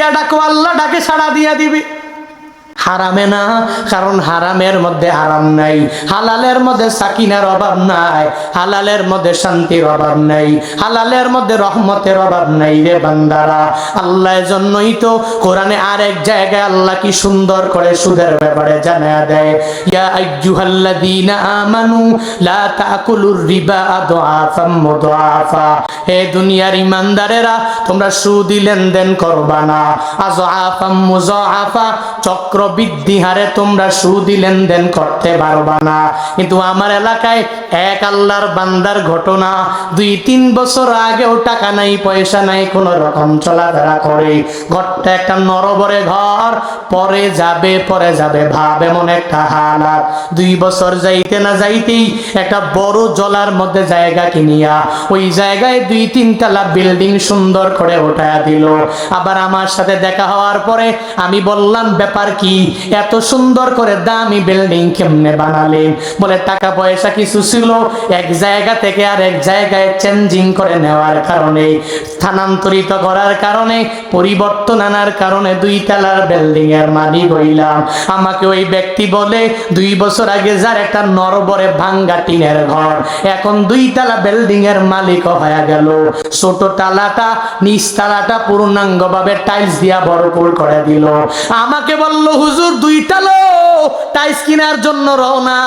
দিয়া ডাকো আল্লাহ ডাকে সাড়া দিয়া দিবে। হারামে না, কারণ হারামের মধ্যে আরাম নাই। হালালের মধ্যে সাকিনার অভাব নাই, হালালের মধ্যে শান্তির অভাব নাই, হালালের মধ্যে রহমতের অভাব নাই রে বান্দারা। আল্লাহ জন্যই তো কোরআনে আরেক জায়গায় আল্লাহ কি সুন্দর করে সুদের ব্যাপারে জানা দেয়। ইয়া আইয়ুহাল্লাযীনা আমানু লা তাকুলুর রিবা আদআফাম মুদাআফা। হে দুনিয়ার ইমানদারেরা, তোমরা সুদি লেনদেন করবা না। আযআফাম মুযাআফা চক্র বৃদ্ধি হারে তোমরা সুদি লেনদেন করতে পারবা না। কিন্তু আমার এলাকায় এক আল্লাহর বান্দার ঘটনা, দুই তিন বছর আগেও টাকা নাই, পয়সা নাই, কোন রকম চলাফেরা করে ঘরটা একটা নরবরে ঘর, পরে যাবে পরে যাবে, ভাব এমন একটা হালাত। দুই বছর যাইতে না যাইতেই একটা বড় জলার মধ্যে জায়গা কিনিয়া, ওই জায়গায় দুই তিন তলা বিল্ডিং সুন্দর করে ওঠায়া দিল। আবার আমার সাথে দেখা হওয়ার পরে আমি বললাম, ব্যাপার কি? এত সুন্দর করে দামি বিল্ডিং কেমনে বানালেন বলে টাকা পয়সা কিছু ছিল, এক জায়গা থেকে আর এক জায়গায় চেঞ্জিং করে নেওয়ার কারণে, স্থানান্তরিত করার কারণে, পরিবর্তন আনার কারণে দুই তলার বিল্ডিং এর মালিক হইলাম। আমাকে ওই ব্যক্তি বলে, দুই বছর আগে যার একটা নরবরে ভাঙ্গা টিনের ঘর, এখন দুই তালা বিল্ডিং এর মালিক হয়ে গেল। ছোট তালাটা, নিচ তালাটা পূর্ণাঙ্গ ভাবে টাইলস দিয়া ভরপুর করে দিল। আমাকে বলল হুজুর দুইটা তালো টাইলস কেনার জন্য রওনা।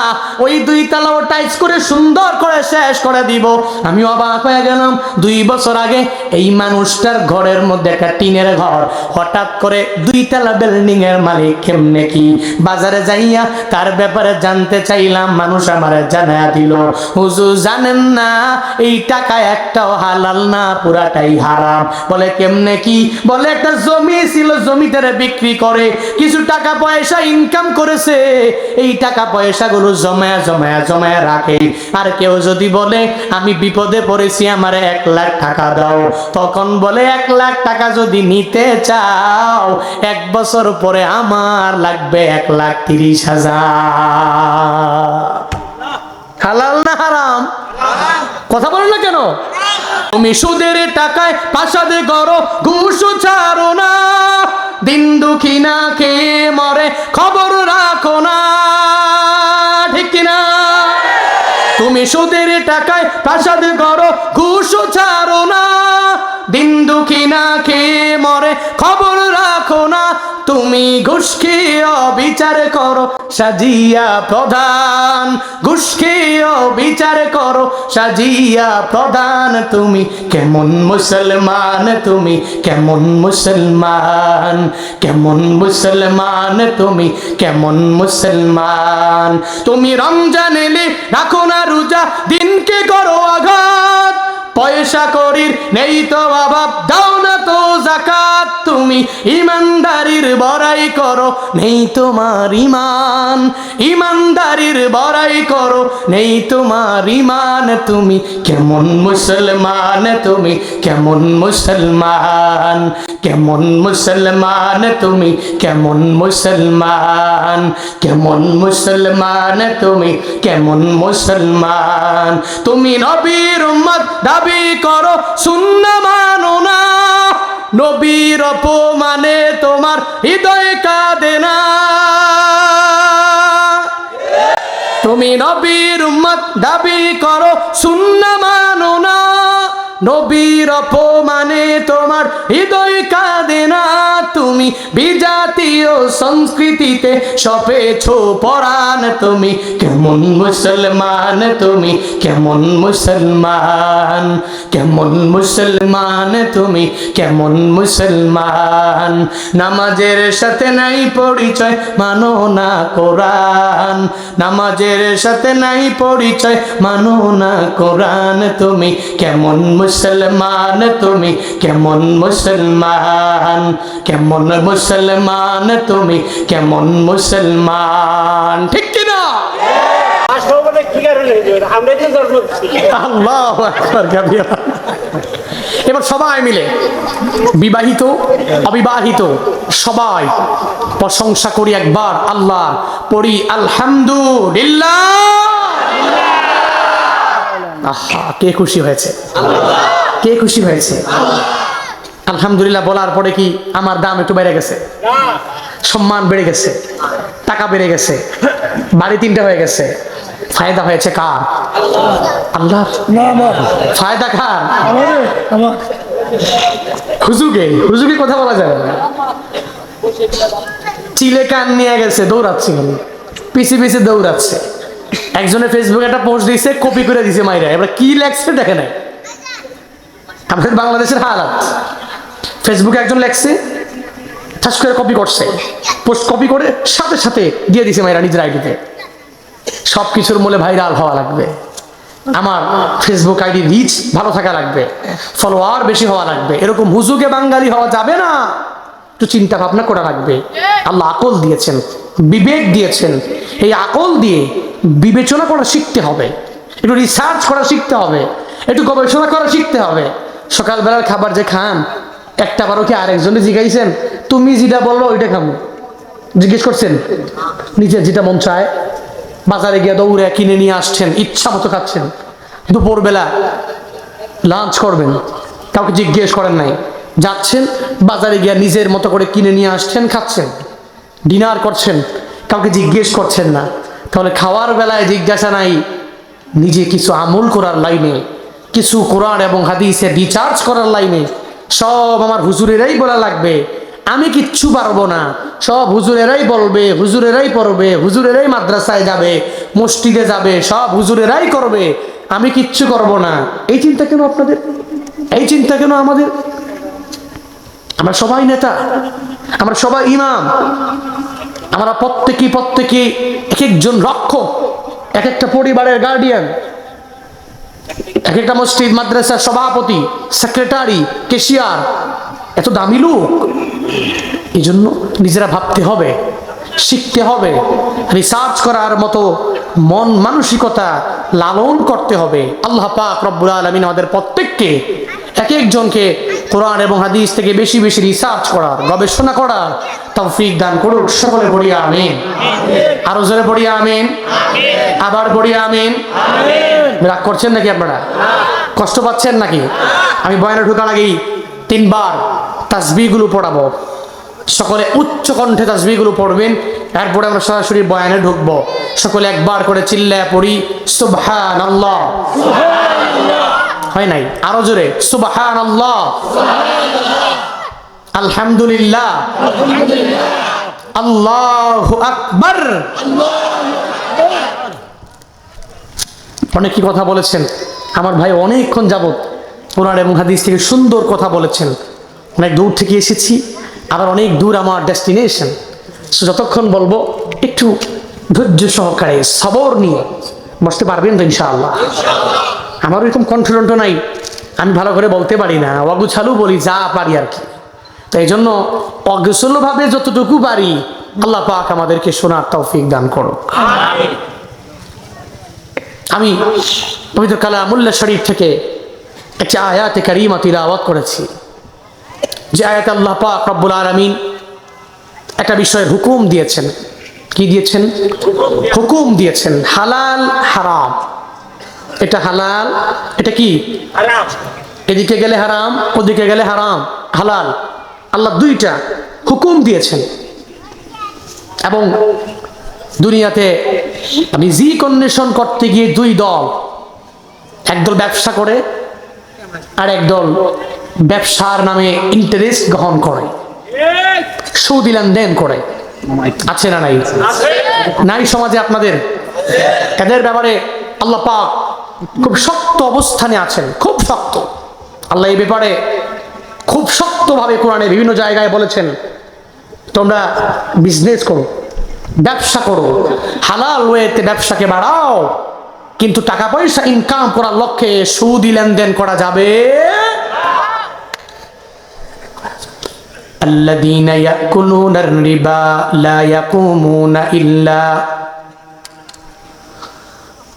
ওই দুই তালাও টাইলস করে সুন্দর করে শেষ করে দিব। আমি অবাক হয়ে গেলাম, দুই বছর আগে এই মানুষটার ঘরের মধ্যে একটা টিনের ঘর। হঠাৎ করে দুই তালা বিল্ডিং এর মালিক কেমনে কি? বাজারে যাইয়া তার ব্যাপারে জানতে চাইলাম, মানুষ আমারে জানায়া দিল, হুজুর জানেন না, এই টাকা একটাও হালাল না, পুরাটাই হারাম। বলে, কেমনে কি? বলে, একটা জমি ছিল, জমিটারে বিক্রি করে কিছু টাকা পয়সা ইনকাম করেছে। এই টাকা পয়সাগুলো জমায়া জমায়া জমায়া রাখে। আর কেউ যদি বলে, আমি বিপদে পড়েছি, আমার এক লাখ টাকা দাও। তখন বলে, এক লাখ টাকা যদি নিতে চাও, এক বছর পরে আমার লাগবে এক লাখ তিরিশ হাজার। হালাল না হারাম? কথা বলো না কেন? তুমি সুদের টাকায় পাশাদে করো, ঘুষ ছাড়ো না। দিন দুঃখী না খেয়ে মরে, খবর রাখো না। তুমি সুদের টাকায় প্রাসাদ করো তুমি ঘুষ বিচার করো, সাজিয়া প্রধান। ঘুষ বিচার করো, সাজিয়া প্রধান। তুমি কেমন মুসলমান, তুমি কেমন মুসলমান কেমন মুসলমান, তুমি কেমন মুসলমান। তুমি রমজান এলে রাখো না রোজা, দিনকে করো আঘাত। পয়সা করির নেই তো অভাব, দাও না তো জাকাত তুমি ইমানদারির বড়াই করো, নেই তোমার ইমান। ইমানদারির বড়াই করো, নেই তোমার ইমান। তুমি কেমন মুসলমান, তুমি কেমন মুসলমান। কেমন মুসলমান, তুমি কেমন মুসলমান। কেমন মুসলমান, তুমি কেমন মুসলমান। তুমি নবীর উম্মত, দাবি করো, শূন্য মানো না। নবীর অপমানে তোমার হৃদয় কাঁদে না। তুমি নবীর উম্মত, দাবি করো, শূন্য মানো না। নবীর অপমানে তোমার হৃদয় কাঁদে না। তুমি বিজাতীয় সংস্কৃতিতে সপেছ পরাণ তুমি। কেমন মুসলমান তুমি, কেমন মুসলমান কেমন মুসলমান তুমি, কেমন মুসলমান। নামাজের সাথে নাই পরিচয়, মানো না কোরআন। নামাজের সাথে নাই পরিচয়, মানো না কোরআন তুমি, কেমন মুসলমান তুমি কেমন মুসলমান? কেমন মুসলমান তুমি কেমন মুসলমান? ঠিক কিনা। এবার সবাই মিলে বিবাহিত অবিবাহিত সবাই প্রশংসা করি একবার আল্লাহ পড়ি আলহামদুলিল্লাহ। আহা, কে খুশি হয়েছে? কে খুশি হয়েছে? আলহামদুলিল্লাহ বলার পরে কি আমার দাম একটু বেড়ে গেছে? সম্মান বেড়ে গেছে, টাকা বেড়ে গেছে, বাড়ি তিনটা হয়ে গেছে। ফায়দা হয়েছে কার? আল্লাহ ফায়দা কার? হুজুকে হুজুকে কথা বলা যাবে চিলে কান নিয়ে গেছে, দৌড়াচ্ছে খালি। পিছে পিছে দৌড়াচ্ছে। একজনে ফেসবুকে একটা পোস্ট দিয়েছে কপি করে দিছে মাইরা। এবার কি লেখছে দেখে নাই। আমাদের বাংলাদেশের হালাত। ফেসবুকে একজন লেখছে ঠাস করে কপি করছে। পোস্ট কপি করে সাথে সাথে দিয়ে দিছে মাইরা নিজের আইডিতে সব কিছুর মূলে ভাইরাল হওয়া লাগবে। আমার ফেসবুক আইডি রিচ ভালো থাকা লাগবে। ফলোয়ার বেশি হওয়া লাগবে। এরকম হুজুকে বাঙালি হওয়া যাবে না। একটু চিন্তা ভাবনা করা লাগবে। আল্লাহ আকল দিয়েছেন বিবেক দিয়েছেন। এই আকল দিয়ে বিবেচনা করা শিখতে হবে। একটু রিসার্চ করা শিখতে হবে। একটু গবেষণা করা শিখতে হবে। সকালবেলার খাবার যে খান, একটা বারো কি আরেকজনে জিগাইছেন, তুমি যেটা বলল ওইটা খাব জিজ্ঞেস করছেন নিজের যেটা মন চায়, বাজারে গিয়ে দৌড়ে কিনে নিয়ে আসছেন, ইচ্ছা মতো খাচ্ছেন। দুপুরবেলা লাঞ্চ করবেন। কাউকে জিজ্ঞেস করেন নাই। যাচ্ছেন, বাজারে গিয়ে নিজের মতো করে কিনে নিয়ে আসছেন, খাচ্ছেন। ডিনার করছেন। কাউকে জিজ্ঞেস করছেন না। তাহলে খাওয়ার বেলায় জিজ্ঞাসা নাই, নিজে কিছু আমল করার লাইনে, কিছু কোরআন এবং হাদিসে রিচার্জ করার লাইনে, সব আমার হুজুরেরাই বলা লাগবে, আমি কিচ্ছু পারব না, সব হুজুরেরাই বলবে, হুজুরেরাই পড়বে, হুজুরেরাই মাদ্রাসায় যাবে, মসজিদে যাবে, সব হুজুরেরাই করবে, আমি কিচ্ছু করব না। এই চিন্তা কেন আপনাদের? এই চিন্তা কেন আমাদের? আমরা সবাই নেতা, আমরা সবাই ইমাম আমরা প্রত্যেকেই প্রত্যেকে এক একজন রক্ষক এক একটা পরিবারের গার্ডিয়ান এক একটা মসজিদ, মাদ্রাসার সভাপতি সেক্রেটারি কেশিয়ার এত দামি লোক। এই জন্য নিজেরা ভাবতে হবে, শিখতে হবে রিসার্চ করার মতো মন মানসিকতা লালন করতে হবে। আল্লাহ পাক রব্বুল আলমিন আমাদের প্রত্যেককে এক একজনকে কোরআন এবং হাদিস থেকে বেশি বেশি রিসার্চ করার, গবেষণা করার তৌফিক দান করুক। সকলে পড়িয়া আমিন। আরও জোরে পড়িয়া আমিন। আবার পড়িয়া আমিন। রাগ করছেন নাকি আপনারা? কষ্ট পাচ্ছেন নাকি? আমি বয়ানে ঢোকার আগেই তিনবার তাসবিগুলো পড়াবো। সকলে উচ্চ কণ্ঠে তাসবিগুলো পড়বেন। এরপরে আমরা সরাসরি বয়ানে ঢুকবো। সকলে একবার করে চিল্লায় পড়ি সুবহান আল্লাহ হয় নাই? আরও জোরে সুবহান আল্লাহ আলহামদুলিল্লাহ। আল্লাহ আকবর। অনেক কি কথা বলেছেন আমার ভাই অনেকক্ষণ যাবত কোরআন এবং হাদিস থেকে সুন্দর কথা বলেছেন। অনেক দূর থেকে এসেছি আবার অনেক দূর আমার ডেস্টিনেশন। যতক্ষণ বলব একটু ধৈর্য সহকারে সবর নিয়ে বসতে পারবেন তো ইনশাআল্লাহ। আমার এরকম কণ্ঠটণ্ঠ নাই। আমি ভালো করে বলতে পারি না। অগুছালু বলি যা পারি আর কি। তো এই জন্য অগুছলভাবে যতটুকু পারি আল্লাহ পাক আমাদেরকে শোনার তৌফিক দান করো আমি পবিত্র কালামুল্লাহ শরীফ থেকে একটি আয়াতে কারিমা তিলাওয়াত করেছি। যে আয়াত আল্লাহ পাক রব্বুল আলমিন একটা বিষয়ের হুকুম দিয়েছেন। কি দিয়েছেন। হুকুম দিয়েছেন হালাল হারাম। এটা হালাল এটা কি? হারাম। এদিকে গেলে হারাম ওদিকে গেলে হারাম হালাল। আল্লাহ দুইটা হুকুম দিয়েছেন। এবং দুনিয়াতে রিজিক অন্বেষণ করতে গিয়ে দুই দল একদল ব্যবসা করে আর একদল ব্যবসার নামে ইন্টারেস্ট গ্রহণ করে। সুদি লেনদেন করে। আছে না নাই? নাই সমাজে আপনাদের? এদের ব্যাপারে? আল্লাহ পাক খুব শক্ত অবস্থানে আছেন খুব শক্ত আল্লাহ এই ব্যাপারে খুব শক্তভাবে কোরআনে বিভিন্ন জায়গায় বলেছেন তোমরা বিজনেস করো ব্যবসা করো হালাল ওয়েতে ব্যবসাকে বাড়াও কিন্তু টাকা পয়সা ইনকাম করার লক্ষ্যে সুদি লেনদেন করা যাবে الذين يأكلون الربا لا يقومون إلا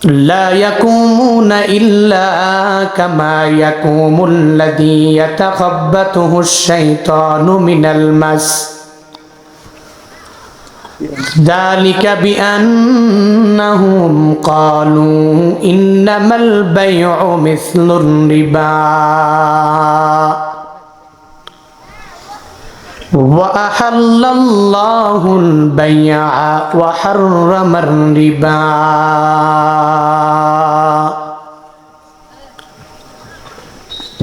لا يقومون إلا كما يقوم الذي يتخبطه الشيطان من المس ذلك بأنهم قالوا إنما البيع مثل الربا وأحل الله البيع وحرم الربا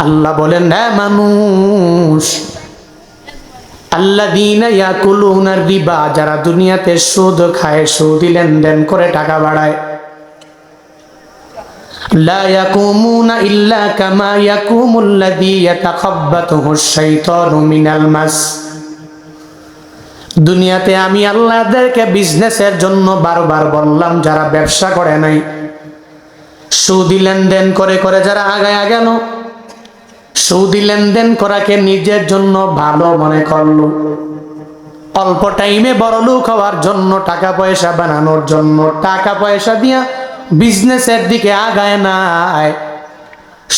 আল্লাহ বলেন হ্যাঁ মানুষ। আল্লা দিন ইয়াকুলুনার দিবা যারা দুনিয়াতে সুদ খায়, সুদ লেনদেন করে টাকা বাড়ায়। লা ইয়াকুমুনা ইল্লা কামা ইয়াকুমুল্লাযী ইয়াতাখাব্বাতুহুশ শাইতানু মিনাল মাস। দুনিয়াতে আমি আল্লাহদেরকে বিজনেসের জন্য বারবার বললাম, যারা ব্যবসা করে নাই, সুদি লেনদেন করে করে যারা আগায়া গেল সুদি লেনদেন করাকে নিজের জন্য ভালো মনে করল। অল্প টাইমে বড় লোক হওয়ার জন্য টাকা পয়সা বানানোর জন্য টাকা পয়সা দিয়া বিজনেসের দিকে আগায় নাই।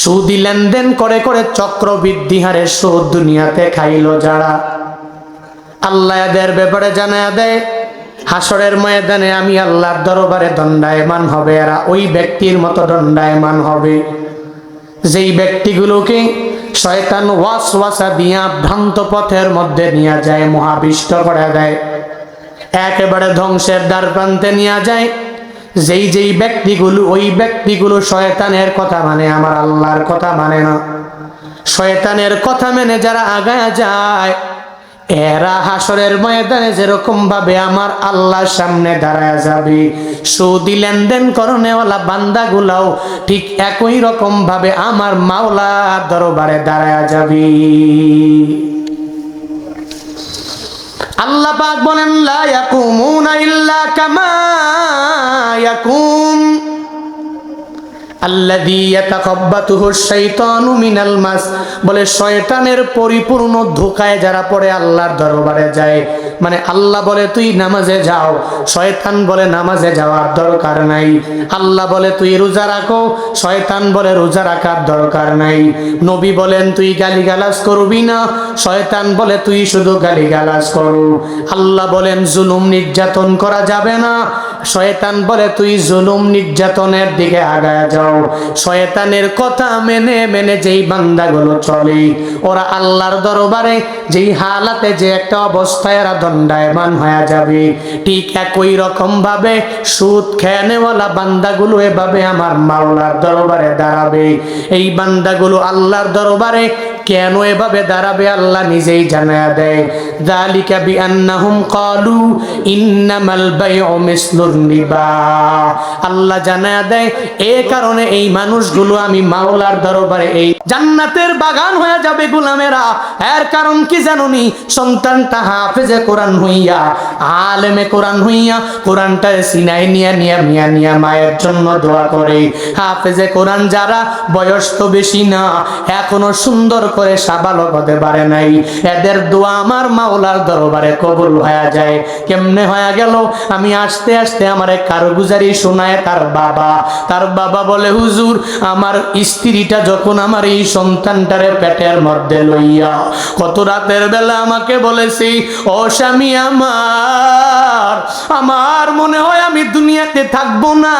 সুদি লেনদেন করে করে চক্রবৃদ্ধি হারে সুদ দুনিয়াতে খাইলো যারা। আল্লাহ এদের ব্যাপারে জানা দেয়, হাসরের ময়দানে আমি আল্লাহর দরবারে দণ্ডায়মান হবে, এরা ওই ব্যক্তির মতো দণ্ডায়মান হবে। যেই ব্যক্তিগুলোকে শয়তান ওয়াস ওয়াসা দিয়া ভ্রান্ত পথের মধ্যে নিয়ে যায়, মহাবিষ্ট করে দেয়। একেবারে ধ্বংসের দ্বার প্রান্তে নিয়ে যায়। যেই যেই ব্যক্তিগুলো, ওই ব্যক্তিগুলো শয়তানের কথা মানে আমার আল্লাহর কথা মানে না। শয়তানের কথা মেনে যারা আগায় যায় এরা হাসরের ময়দানে যেরকম ভাবে আমার আল্লাহর সামনে দাঁড়ায় যাবে, সৌদি লেনদেন করণেওয়ালা বান্দাগুলাও ঠিক একই রকম ভাবে আমার মাওলার দরবারে দাঁড়ায় যাবে। আল্লাহ পাক বলেন, লা ইল্লা কামা ইয়াকুম। বলে, শয়তানের পরিপূর্ণ ধোকায় যারা পড়ে, আল্লাহর দরবারে যায়। মানে আল্লাহ বলে, তুই নামাজে যাও। শয়তান বলে, নামাজে যাওয়ার দরকার নাই। আল্লাহ বলে, তুই রোজা রাখো। শয়তান বলে, রোজা রাখার দরকার নাই। নবী বলেন, তুই গালিগালাজ করবি না। শয়তান বলে, তুই শুধু গালিগালাজ করো। আল্লাহ বলেন, জুলুম নির্যাতন করা যাবে না। শয়তান বলে, তুই জুলুম নির্যাতনের দিকে আগায় যাও। শয়তানের কথা মেনে মেনে যেই বান্দাগুলো চলে, ওরা আল্লাহর দরবারে যেই হালাতে যে একটা অবস্থায় এরা দণ্ডায়মান হয়ে যাবে। ঠিক একই রকম ভাবে সুদ খেয়ে নেওয়ালা বান্দাগুলো এভাবে আমার মাওলার দরবারে দাঁড়াবে। এই বান্দাগুলো আল্লাহর দরবারে কেন এভাবে দাঁড়াবে? আল্লাহ নিজেই জানায়া দেয়, যালিকা বিআন্নাহুম ক্বালু ইন্নামাল বাইউ মিসলুর রিবা আল্লাহ জানায়া দেয়, এ কারণে এই মানুষগুলো আমি মাওলার দরবারে এই জান্নাতের বাগান হয়ে যাবে গোলামেরা। এর কারণ কি জানুনি? সন্তানটা হাফেজে কোরআন হইয়া, আলেমে কোরআন হইয়া, কোরআনটা সিনাই নিয়া নিয়া মিয়া নিয়া মায়ের জন্য দোয়া করে। হাফেজে কোরআন যারা বয়স তো বেশি না, এখনও সুন্দর করে সাবালক হতে পারে নাই। এদের দোয়া আমার মাওলার দরবারে কবুল হয়ে যায়। কেমনে হয়ে গেল? আমি আস্তে আস্তে আমার কারগুজারি শোনায় তার বাবা। তার বাবা বলে, হুজুর, আমার স্ত্রীটা যখন আমার এই সন্তানটারে পেটের মধ্যে লইয়া কত রাতের বেলা আমাকে বলেছি, ও স্বামী আমার আমার মনে হয় আমি দুনিয়াতে থাকব না।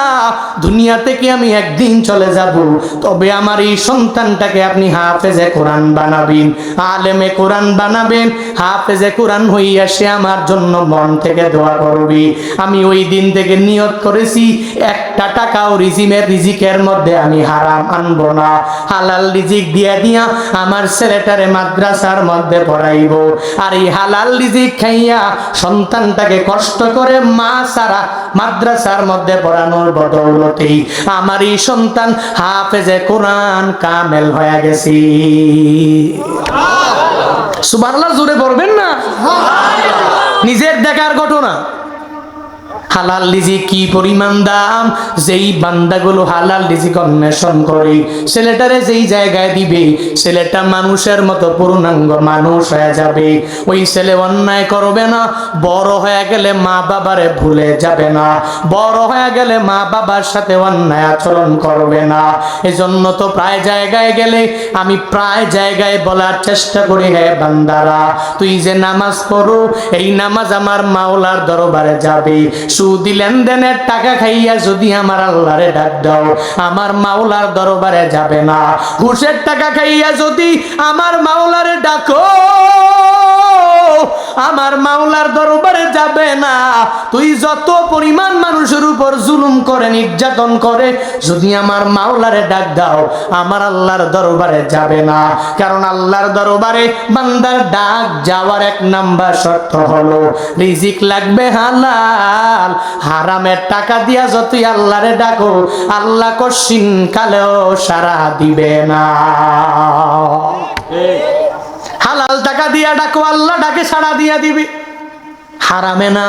দুনিয়া থেকে আমি একদিন চলে যাব? তবে আমার এই সন্তানটাকে আপনি হাফেজে কোরআন বানাবেন, আলেমে কোরআন বানাবেন, হাফেজে কোরআন হইয়া সে আমার জন্য মন থেকে দোয়া করবি। আমি ওই দিন থেকে নিয়ত করেছি, একটা টাকাও রিজিমের রিজিকের মধ্যে আমি হারাম আনব না। হালাল রিজিক দিয়া দিয়া আমার ছেলেটারে মাদ্রাসার মধ্যে পড়াইব। আর এই হালাল রিজিক খাইয়া সন্তানটাকে কষ্ট করে মা সারা মাদ্রাসার মধ্যে পড়ানোর বদৌলতেই আমারই সন্তান হাফেজে কোরআন কামেল হয়ে গেছি। সুবহানাল্লাহ জুড়ে পড়বেন না? নিজের দেখার ঘটনা। হালাল রিজিক কি পরিমাণ দাম? যেই বান্দাগুলো হালাল রিজিক অন্বেষণ করে, ছেলেটারে যেই জায়গায় দিবে, ছেলেটা মানুষের মতো পূর্ণাঙ্গ মানুষ হয়ে যাবে। ওই ছেলে অন্যায় করবে না, বড় হয়ে গেলে মা বাবারে ভুলে যাবে না, বড় হয়ে গেলে মা বাবার সাথে অন্যায় আচরণ করবে না। এজন্য তো প্রায় জায়গায় গেলে আমি প্রায় জায়গায় বলার চেষ্টা করি, হে বান্দারা, তুই যে নামাজ পড়ো, এই নামাজ আমার মাওলার দরবারে যাবে। সুদি লেনদেনের টাকা খাইয়া যদি আমার আল্লাহরে ডাক দাও, আমার মাওলার দরবারে যাবে না। ঘুষের টাকা খাইয়া যদি আমার মাওলারে ডাকো। আমার মাওলার দরবারে যাবে না। তুই যত পরিমাণ মানুষের উপর জুলুম করে, নির্যাতন করে, যদি আমার মাওলারে ডাক দাও, আমার আল্লাহর দরবারে যাবে না। কারণ আল্লাহর দরবারে বান্দার ডাক যাওয়ার এক নাম্বার শর্ত হলো, রিজিক লাগবে হালাল, হারামের টাকা দিয়া যতই আল্লাহরে ডাকো, আল্লাহ কশিন কালেও সারা দিবে না। হালাল টাকা দিয়া ডাকো আল্লাহ ডাকে সাড়া দিয়া দিবি। হারামে না,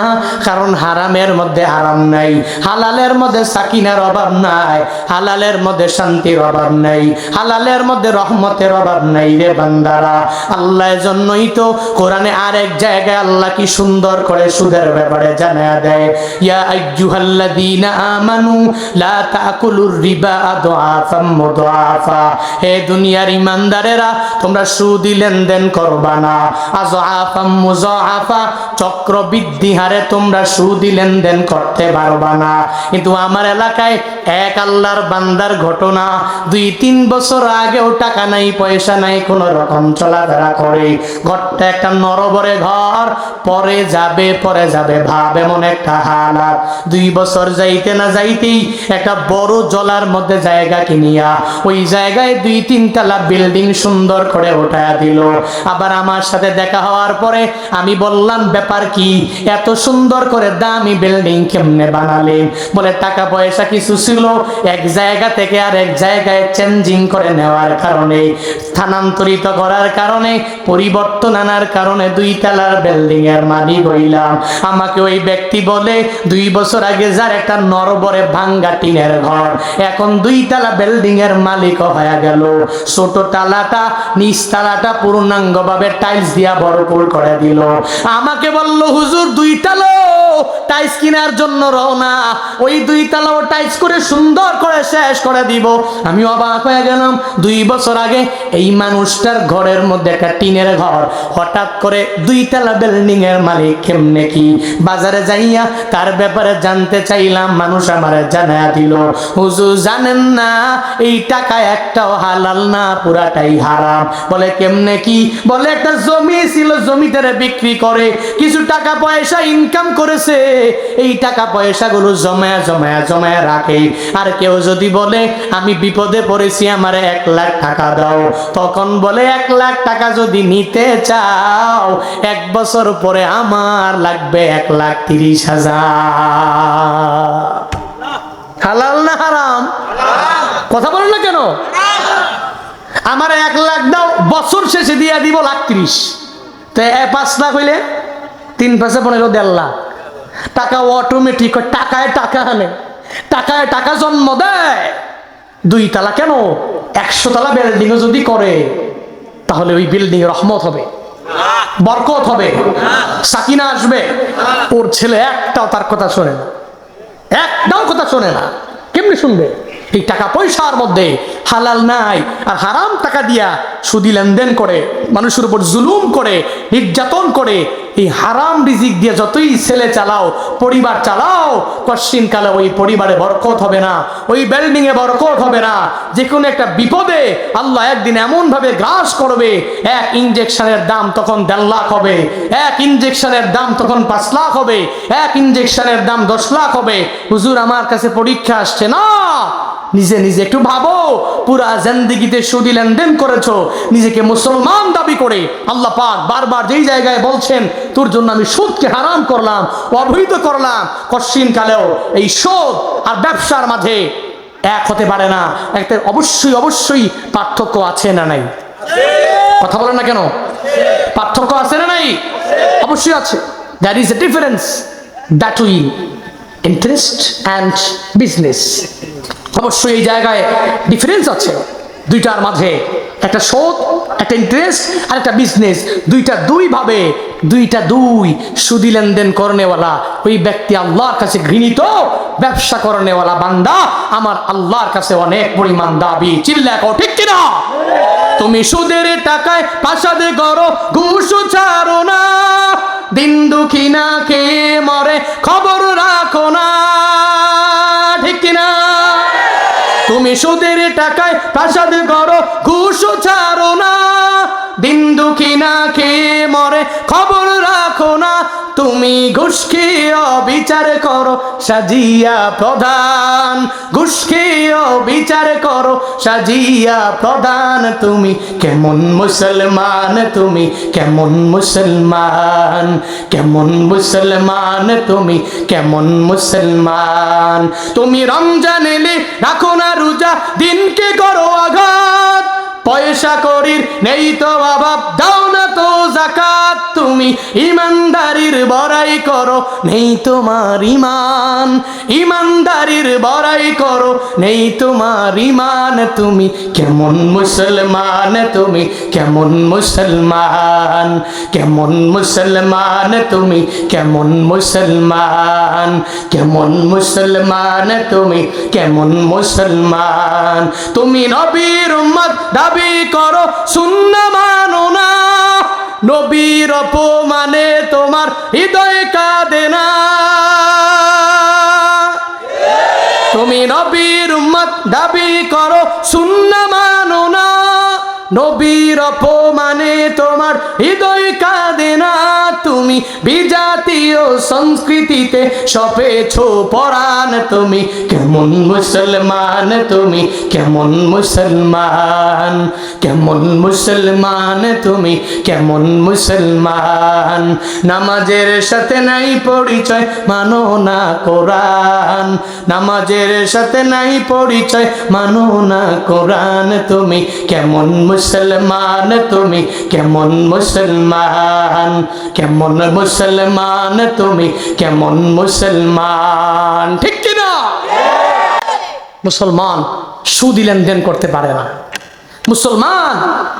কারণ হারামের মধ্যে আরাম নাই। হালালের মধ্যে সাকিনার অভাব নাই, হালালের মধ্যে শান্তির অভাব নাই, হালালের মধ্যে রহমতের অভাব নাই রে বান্দারা। আল্লাহ জন্যই তো কোরআনে আরেক জায়গায় আল্লাহ কি সুন্দর করে সুদের ব্যাপারে জানা দেয়। ইয়া আইয়ুহাল্লাযীনা আমানু লা তাকুলুর রিবা আদআফাম মুদআফা। হে দুনিয়ার ইমানদারেরা, তোমরা সুদি লেনদেন করবা না। আযআফাম মুযআফা চক্র বৃদ্ধি হারে তোমরা সুদি লেনদেন করতে পারবা না। কিন্তু আমার এলাকায় এক আল্লাহর বান্দার ঘটনা। দুই, তিন বছর আগেও টাকা নাই, পয়সা নাই, কোন রকম চলাফেরা করে। ঘরটা একটা নরবরে ঘর, পরে যাবে পরে যাবে, ভাব এমন একটা হালাত দুই বছর যাইতে না যাইতেই একটা বড় জলার মধ্যে জায়গা কিনিয়া ওই জায়গায় দুই তিন তলা বিল্ডিং সুন্দর করে উঠায়া দিল। আবার আমার সাথে দেখা হওয়ার পরে আমি বললাম, ব্যাপার কি? এত সুন্দর করে দামি বিল্ডিং কেমনে বানালেন? বলে টাকা পয়সা কিছু ছিল, এক জায়গা থেকে আর এক জায়গায় চেঞ্জিং করে নেওয়ার কারণে, স্থানান্তরিত করার কারণে, পরিবর্তন আনার কারণে দুই তলার বিল্ডিং এর মালিক হইলাম। আমাকে ওই ব্যক্তি বলে, দুই বছর আগে যার একটা নরবরে ভাঙ্গা টিনের ঘর, এখন দুই তালা বিল্ডিং এর মালিক হয়ে গেল। ছোট তালাটা, নিচ তালাটা পূর্ণাঙ্গ ভাবে টাইলস দিয়া ভরপুর করে দিল। আমাকে বলল, হুজুর দুই তালো টাইলস কেনার জন্য রওনা। ওই দুই তালাও টাইলস করে সুন্দর করে শেষ করে দিব। আমি অবাক হয়ে গেলাম, দুই বছর আগে এই মানুষটার ঘরের মধ্যে একটা টিনের ঘর। হঠাৎ করে দুই তালা বিল্ডিং এর মালিক কেমনে কি? বাজারে যাইয়া তার ব্যাপারে জানতে চাইলাম, মানুষ আমারে জানা দিল, হুজুর জানেন না, এই টাকা একটাও হালাল না, পুরাটাই হারাম। বলে, কেমনে কি? বলে, একটা জমি ছিল, জমিটারে বিক্রি করে। কিছু টাকা পয়সা ইনকাম করেছে, এই টাকা পয়সাগুলো জমায়া জমায়া জমায়া রাখে। আর কেউ যদি বলে, আমি বিপদে পড়েছি, আমার এক লাখ টাকা দাও। তখন বলে, এক লাখ টাকা যদি নিতে চাও, এক বছর পরে আমার লাগবে এক লাখ তিরিশ হাজার। হালাল না হারাম? কথা বলেন না কেন? আমার এক লাখ দাও, বছর শেষে দিয়ে দিব লাখ ত্রিশ। তো পাঁচ লাখ হইলে তিন পাঁচে পনেরো দেড় লাখ। টাকা অটোমেটিক টাকায় টাকা আনে। টাকায় টাকা জন্ম দেয়। দুই তালা কেন? একশো তালা বিল্ডিং যদি করে, তাহলে ওই বিল্ডিং রহমত হবে। বরকত হবে। সাকিনা আসবে। ওর ছেলে একটাও তার কথা শোনে না। একটাও কথা শোনে না। কেমনি শুনবে? এই টাকা পয়সার মধ্যে হালাল নাই আর হারাম টাকা দিয়া সুদি লেনদেন করে, মানুষের উপর জুলুম করে, নির্যাতন করে এই হারাম রিজিক দিয়ে যতই ছেলে চালাও, পরিবার চালাও, কশ্চিন কালে ওই পরিবারে বরকত হবে না, ওই বিল্ডিং এ বরকত হবে না। যে কোনো একটা বিপদে আল্লাহ একদিন এমন ভাবে গ্রাস করবে, এক ইঞ্জেকশনের দাম তখন দেড় লাখ হবে, এক ইঞ্জেকশনের দাম তখন পাঁচ লাখ হবে, এক ইঞ্জেকশনের দাম দশ লাখ হবে। হুজুর, আমার কাছে পরীক্ষা আসছে না। নিজে নিজে একটু ভাবো। পুরা জিন্দিগিতে সুদি লেনদেন করেছ, নিজেকে মুসলমান দাবি করে। আল্লাহ পাক বারবার যেই জায়গায় বলছেন, তোর জন্য আমি সুদকে হারাম করলাম অবহিত করলাম। কশ্চিন কালেও এই সুদ আর ব্যবসার মাঝে এক হতে পারে না। একটা অবশ্যই অবশ্যই পার্থক্য আছে না নাই? কথা বলেন না কেন? পার্থক্য আছে না নাই? অবশ্যই আছে। That is a difference that will interest and business অবশ্যই এই জায়গায় ডিফারেন্স আছে। দুইটার মাঝে একটা শোধ একটা ইন্টারেস্ট আর একটা বিজনেস দুইটা দুই ভাবে দুইটা দুই সুদি লেনদেন করনেওয়ালা, ওই ব্যক্তি আল্লাহর কাছে ঘৃণিত, ব্যবসা করনেওয়ালা বান্দা আমার আল্লাহর কাছে অনেক পরিমাণ দাবি। চিল্লা ঠিক কিনা? তুমি সুদের টাকায় পাশাদে করো, ঘুষ ছাড়ো না। দিন দুঃখী না কে মরে, খবর রাখো না। তুমি টাকায় প্রাসাদ করো ঘুষ তুমি ঘুষ খেয়ে বিচার করো, সাজিয়া প্রধান। ঘুষ বিচার করো, সাজিয়া প্রধান। তুমি কেমন মুসলমান, তুমি কেমন মুসলমান কেমন মুসলমান, তুমি কেমন মুসলমান। তুমি রমজান এলে রাখো না রোজা, দিনকে করো আঘাত। পয়সা করির, নেই তো অভাব, দাও না তো জাকাত তুমি ইমানদারির বড়াই করো, নেই তোমার ইমান ইমানদারির বড়াই করো, নেই তোমার ইমান তুমি কেমন মুসলমান, তুমি কেমন মুসলমান কেমন মুসলমান, তুমি কেমন মুসলমান কেমন মুসলমান, তুমি কেমন মুসলমান, তুমি নবীর উম্মত, দাবি করো, শূন্য মানো না। নবীর অপমানে তোমার হৃদয় কাঁদে না। তুমি নবীর উম্মত, দাবি করো, শূন্য মানো না। নবীর অপমানে তোমার হৃদয় কাঁদে না। তুমি বিজাতীয় সংস্কৃতিতে সপেছ পরাণ তুমি। কেমন মুসলমান তুমি, কেমন মুসলমান কেমন মুসলমান তুমি, কেমন মুসলমান। নামাজের সাথে নাই পরিচয়, মানো না কোরআন। নামাজের সাথে নাই পরিচয়, মানো না কোরআন তুমি। কেমন মুসলমান তুমি, কেমন মুসলমান, কেমন মুসলমান তুমি? কেমন মুসলমান? ঠিক কিনা? মুসলমান সুদি লেনদেন করতে পারে না। মুসলমান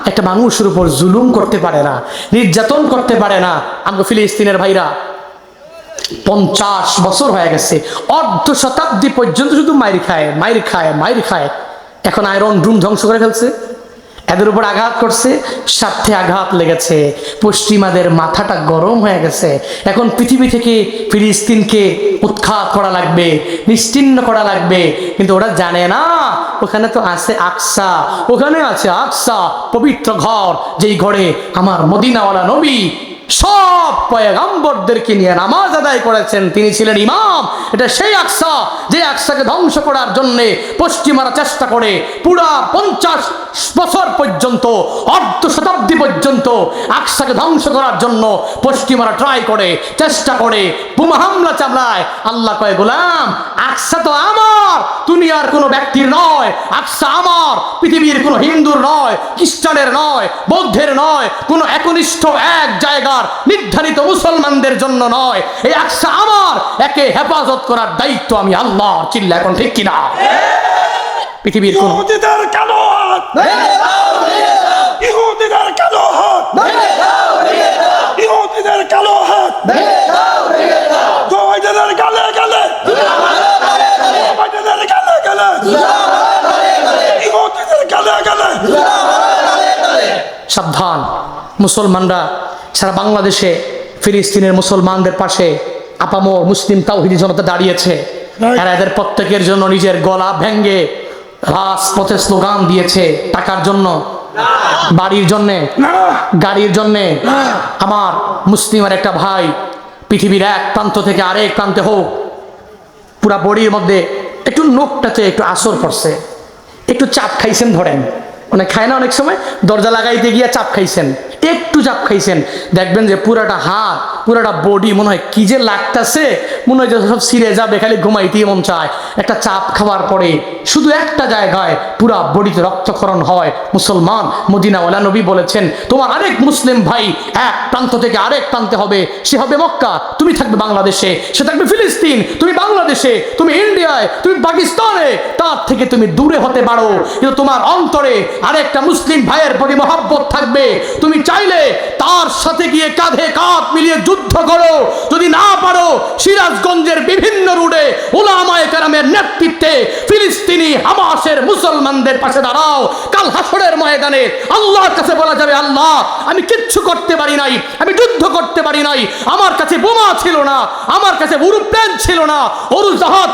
একটা মানুষের উপর জুলুম করতে পারে না, নির্যাতন করতে পারে না। আমাকে ফিলিস্তিনের ভাইরা পঞ্চাশ বছর হয়ে গেছে, অর্ধ শতাব্দী পর্যন্ত শুধু মাইর খায় মাইর খায় মাইর খায়। এখন আয়রন রুম ধ্বংস করে ফেলছে। এদের উপর আঘাত করছে, স্বার্থে আঘাত লেগেছে। পশ্চিমাদের মাথাটা গরম হয়ে গেছে। এখন পৃথিবী থেকে ফিলিস্তিনকে উৎখাত করা লাগবে, নিশ্চিন্ন করা লাগবে। কিন্তু ওরা জানে না, ওখানে তো আছে আকসা। ওখানে আছে আকসা, পবিত্র ঘর, যেই ঘরে আমার মদিনাওয়ালা নবী সব পয়গাম্বরদেরকে নিয়ে নামাজ আদায় করেছেন। তিনি ছিলেন ইমাম। এটা সেই আকসা, যে আকসাকে ধ্বংস করার জন্য পশ্চিমারা চেষ্টা করে পুরা পঞ্চাশ বছর পর্যন্ত, অর্ধ শতাব্দী পর্যন্ত আকসাকে ধ্বংস করার জন্য পশ্চিমারা ট্রাই করে, চেষ্টা করে। বোমা হামলা চামলায় আল্লাহ কয়, গোলাম, আকসা তো আমার, দুনিয়ার কোনো ব্যক্তির নয়। আকসা আমার, পৃথিবীর কোনো হিন্দুর নয়, খ্রিস্টানের নয়, বৌদ্ধের নয়, কোনো একনিষ্ঠ এক জায়গার নির্ধারিত মুসলমানদের জন্য নয়। এই আকসা আমার একে হেফাজত করার দায়িত্ব আমি আল্লাহ চিল্লা এখন ঠিক কিনা? পৃথিবীর কোন ইহুদিদের কালো হাত? ইহুদিদের কালো হাত? ইহুদিদের কালো হাত? জমাইদের গালে গালে। জমাইদের গালে গালে। ইহুদিদের গালে গালে। সাবধান মুসলমানরা সারা বাংলাদেশে ফিলিস্তিনের মুসলমানদের পাশে আপামর মুসলিম তাওহিদি জনতা দাঁড়িয়েছে। এরা এদের প্রত্যেকের জন্য নিজের গলা ভেঙ্গে রাজপথে স্লোগান দিয়েছে টাকার জন্য বাড়ির জন্যে গাড়ির জন্যে। আমার মুসলিমের একটা ভাই পৃথিবীর এক প্রান্ত থেকে আরেক প্রান্তে হোক পুরা বডির মধ্যে একটু নোকটাতে একটু আসর পড়ছে। একটু চাপ খাইছেন ধরেন। অনেক খায় না অনেক সময়? দরজা লাগাইতে গিয়ে চাপ খাইছেন। একটু চাপ খাইছেন। দেখবেন যে পুরাটা হাত, পুরাটা বডি মনে হয় কি যে লাগতেছে, মনে হয় যে সব সিরে যাবে, খালি ঘুমাইতেই মন চায়। একটা চাপ খাওয়ার পরে শুধু একটা জায়গায় পুরা বডিতে রক্তক্ষরণ হয়। মুসলমান মদিনাওয়ালা নবী বলেছেন, তোমার আরেক মুসলিম ভাই এক প্রান্ত থেকে আরেক প্রান্তে হবে। সে হবে মক্কা, তুমি থাকবে বাংলাদেশে, সে থাকবে ফিলিস্তিন, তুমি বাংলাদেশে, তুমি ইন্ডিয়ায়, তুমি পাকিস্তানে, তার থেকে তুমি দূরে হতে পারো। কিন্তু তোমার অন্তরে আরেকটা মুসলিম ভাইয়ের প্রতি মহাব্বত থাকবে। তুমি চাইলে তার সাথে গিয়ে কাঁধে কাঁধ মিলিয়ে যুদ্ধ করো। যদি না পারো, সিরাজগঞ্জের বিভিন্ন রুটে ওলামায়ে কেরামের নেতৃত্বে ফিলিস্তিনি হামাসের মুসলমানদের পাশে দাঁড়াও। কাল হাসরের ময়দানে আল্লাহর কাছে বলা যাবে, আল্লাহ, আমি কিচ্ছু করতে পারি নাই, আমি যুদ্ধ করতে পারি নাই, আমার কাছে বোমা ছিল না, আমার কাছে উরুপ্লেন ছিল না অরু জাহাজ